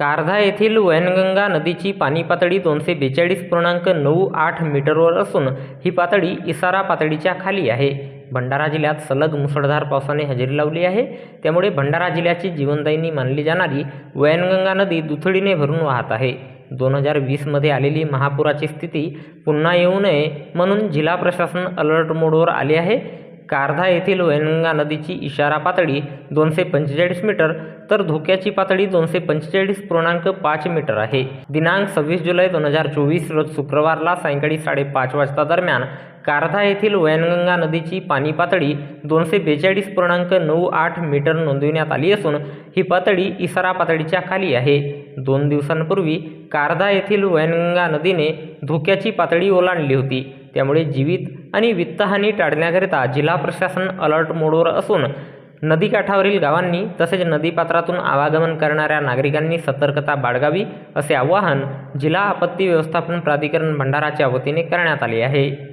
कारधा येथील वैनगंगा नदीची पाणी पातळी दोनशे बेचाळीस पूर्णांक नऊ आठ मीटरवर असून ही पातळी इसारा पातळीच्या खाली आहे. भंडारा जिल्ह्यात सलग मुसळधार पावसाने हजेरी लावली आहे. त्यामुळे भंडारा जिल्ह्याची जीवनदायिनी मानली जाणारी वैनगंगा नदी दुथडीने भरून वाहत आहे. दोन हजार वीसमध्ये आलेली महापुराची स्थिती पुन्हा येऊ नये म्हणून जिल्हा प्रशासन अलर्ट मोडवर आले आहे. कारधा येथील वैनगंगा नदीची इशारा पातळी दोनशे पंचेचाळीस मीटर तर धोक्याची पातळी दोनशे पंचेचाळीस पूर्णांक पाच मीटर आहे. दिनांक सव्वीस जुलै दोन हजार चोवीस रोज शुक्रवारला सायंकाळी साडेपाच वाजता दरम्यान कारधा येथील वैनगंगा नदीची पाणी पातळी दोनशे बेचाळीस पूर्णांक नऊ आठ मीटर नोंदविण्यात आली असून ही पातळी इसारा पातळीच्या खाली आहे. दोन दिवसांपूर्वी कारधा येथील वैनगंगा नदीने धोक्याची पातळी ओलांडली होती. त्यामुळे जीवित आणि वित्तहानी टाळण्याकरिता जिल्हा प्रशासन अलर्ट मोडवर असून नदीकाठावरील गावांनी तसेच नदीपात्रातून आवागमन करणाऱ्या नागरिकांनी सतर्कता बाळगावी असे आवाहन जिल्हा आपत्ती व्यवस्थापन प्राधिकरण भंडाराच्या वतीने करण्यात आले आहे.